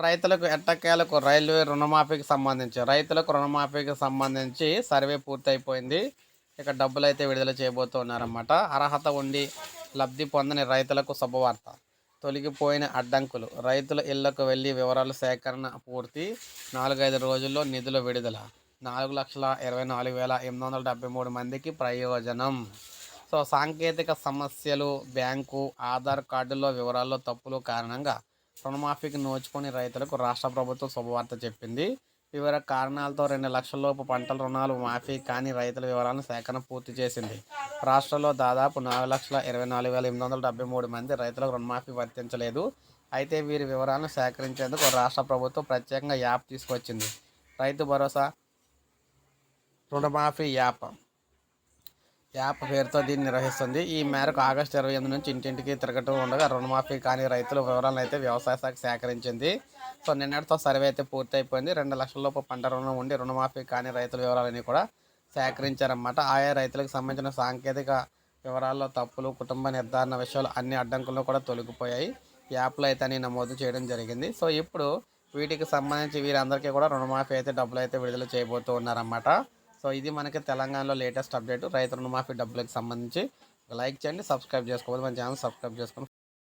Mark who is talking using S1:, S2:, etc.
S1: రైతులకు ఎట్టకేలకు రైల్వే రుణమాఫీకి సంబంధించి రైతులకు రుణమాఫీకి సంబంధించి సర్వే పూర్తయిపోయింది. ఇక డబ్బులు అయితే విడుదల చేయబోతున్నారన్నమాట. అర్హత ఉండి లబ్ధి పొందని రైతులకు శుభవార్త. తొలగిపోయిన అడ్డంకులు. రైతుల ఇళ్ళకు వెళ్ళి వివరాలు సేకరణ పూర్తి. నాలుగైదు రోజుల్లో నిధుల విడుదల. నాలుగు లక్షల ఇరవై నాలుగు వేల ఎనిమిది వందల డెబ్బై మూడు మందికి ప్రయోజనం. సో సాంకేతిక సమస్యలు బ్యాంకు ఆధార్ కార్డులో వివరాల్లో తప్పులు కారణంగా రుణమాఫీకి నోచుకొని రైతులకు రాష్ట్ర ప్రభుత్వం శుభవార్త చెప్పింది. వివిధ కారణాలతో రెండు లక్షల లోపు పంటల రుణాలు మాఫీ కాని రైతుల వివరాలను సేకరణ పూర్తి చేసింది. రాష్ట్రంలో దాదాపు నాలుగు లక్షల ఇరవై నాలుగు వేల ఎనిమిది వందల డెబ్బై మూడు మంది రైతులకు రుణమాఫీ వర్తించలేదు. అయితే వీరి వివరాలను సేకరించేందుకు రాష్ట్ర ప్రభుత్వం ప్రత్యేకంగా యాప్ తీసుకొచ్చింది. రైతు భరోసా రుణమాఫీ యాప్ యాప్ పేరుతో దీన్ని నిర్వహిస్తుంది. ఈ మేరకు ఆగస్టు ఇరవై ఎనిమిది నుంచి ఇంటింటికి తిరగటం ఉండగా రుణమాఫీ కాని రైతుల వివరాలను అయితే వ్యవసాయ శాఖ సేకరించింది. సో నిన్నటితో సర్వే అయితే పూర్తయిపోయింది. రెండు లక్షల లోపు పంట రుణం ఉండి రుణమాఫీ కాని రైతుల వివరాలని కూడా సేకరించారన్నమాట. ఆయా రైతులకు సంబంధించిన సాంకేతిక వివరాల్లో తప్పులు కుటుంబ నిర్ధారణ విషయాలు అన్ని అడ్డంకులు కూడా తొలగిపోయాయి. యాప్లో అయితే అని నమోదు చేయడం జరిగింది. సో ఇప్పుడు వీటికి సంబంధించి వీరందరికీ కూడా రుణమాఫీ అయితే డబ్బులు అయితే విడుదల చేయబోతూ ఉన్నారన్నమాట. సో ఇది మనకి తెలంగాణలో లేటెస్ట్ అప్డేట్. రైతు రుణమాఫీ డబ్బులకు సంబంధించి లైక్ చేయండి సబ్స్క్రైబ్ చేసుకోవాలి. మన ఛానల్ సబ్స్క్రైబ్ చేసుకొని